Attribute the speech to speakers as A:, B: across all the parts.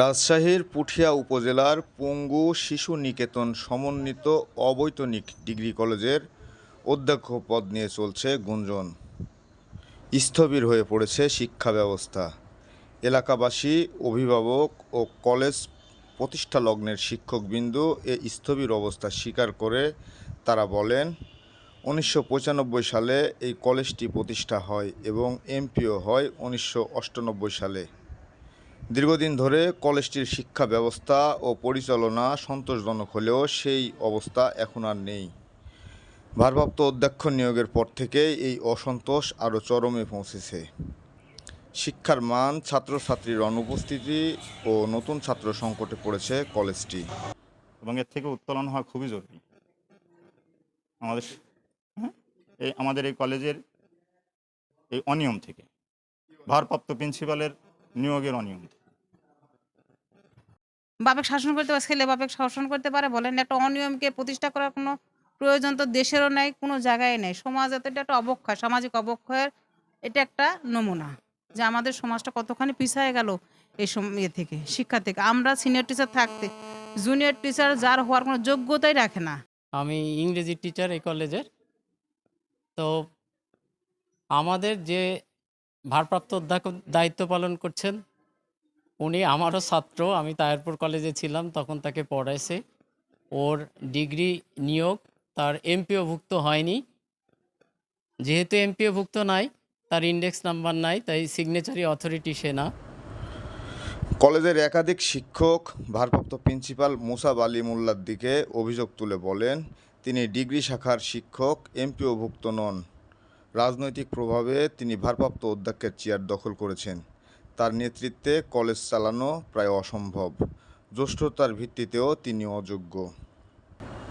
A: রাজশাহীর পুঠিয়া উপজেলার পঙ্গু শিশু নিকেতন সমন্বিত অবৈতনিক ডিগ্রি কলেজের অধ্যক্ষ পদ নিয়ে চলছে গুঞ্জন। স্থবির হয়ে পড়েছে শিক্ষা ব্যবস্থা। এলাকাবাসী, অভিভাবক ও কলেজ প্রতিষ্ঠা লগ্নের শিক্ষকবিন্দু এ স্থবির অবস্থা স্বীকার করে তারা বলেন, উনিশশো পঁচানব্বই সালে এই কলেজটি প্রতিষ্ঠা হয় এবং এমপিও হয় উনিশশো সালে। দীর্ঘদিন ধরে কলেজটির শিক্ষা ব্যবস্থা ও পরিচালনা সন্তোষজনক হলেও সেই অবস্থা এখন আর নেই। ভারপ্রাপ্ত অধ্যক্ষ নিয়োগের পর থেকেই এই অসন্তোষ আরও চরমে পৌঁছেছে। শিক্ষার মান, ছাত্রছাত্রীর অনুপস্থিতি ও নতুন ছাত্র সংকটে পড়েছে কলেজটি।
B: এবং এর থেকে উত্তোলন হওয়া খুবই জরুরি। আমাদের হ্যাঁ? এই আমাদের এই কলেজের এই অনিয়ম থেকে। ভারপ্রাপ্ত প্রিন্সিপালের নিয়োগের অনিয়ম থেকে।
C: বাপেক শাসন করতে পারে, ছেলে বাপেক শাসন করতে পারে, বলেন একটা অনিয়মকে প্রতিষ্ঠা করার কোনো প্রয়োজন তো দেশেরও নেই, কোনো জায়গায় নেই। সমাজে তো এটা একটা অবক্ষয়, সামাজিক অবক্ষয়ের এটা একটা নমুনা যে আমাদের সমাজটা কতখানি পিছিয়ে গেল এই ইয়ে থেকে, শিক্ষা থেকে। আমরা সিনিয়র টিচার থাকতে জুনিয়র টিচার যার হওয়ার কোনো যোগ্যতাই রাখে না।
D: আমি ইংরেজি টিচার এই কলেজের তো আমাদের যে ভারপ্রাপ্ত অধ্যক্ষ দায়িত্ব পালন করছেন উনি আমারও ছাত্র, আমি তায়ারপুর কলেজে ছিলাম, তখন তাকে পড়াইছে। ওর ডিগ্রি নিয়োগ তার এমপিওভুক্ত হয়নি। যেহেতু এমপিওভুক্ত নাই, তার ইন্ডেক্স নাম্বার নাই, তাই সিগনেচারি অথরিটি সে না।
A: কলেজের একাধিক শিক্ষক, ভারপ্রাপ্ত প্রিন্সিপাল মুসাব আলী মোল্লার দিকে অভিযোগ তুলে বলেন, তিনি ডিগ্রি শাখার শিক্ষক, এমপিওভুক্ত নন। রাজনৈতিক প্রভাবে তিনি ভারপ্রাপ্ত অধ্যক্ষের চেয়ার দখল করেছেন। তার নেতৃত্বে কলেজ চালানো প্রায় অসম্ভব। জ্যেষ্ঠতার ভিত্তিতেও তিনি অযোগ্য।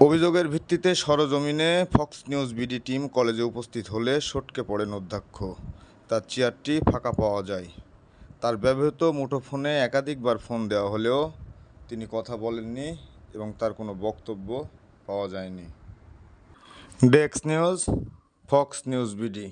A: অভিযোগের ভিত্তিতে সরজমিনে ফক্স নিউজ বিডি টিম কলেজে উপস্থিত হলে সটকে পড়েন অধ্যক্ষ। তার চেয়ারটি ফাঁকা পাওয়া যায়। তার ব্যবহৃত মুঠোফোনে একাধিকবার ফোন দেওয়া হলেও তিনি কথা বলেননি এবং তার কোনো বক্তব্য পাওয়া যায়নি। Desk news, Fox News BD.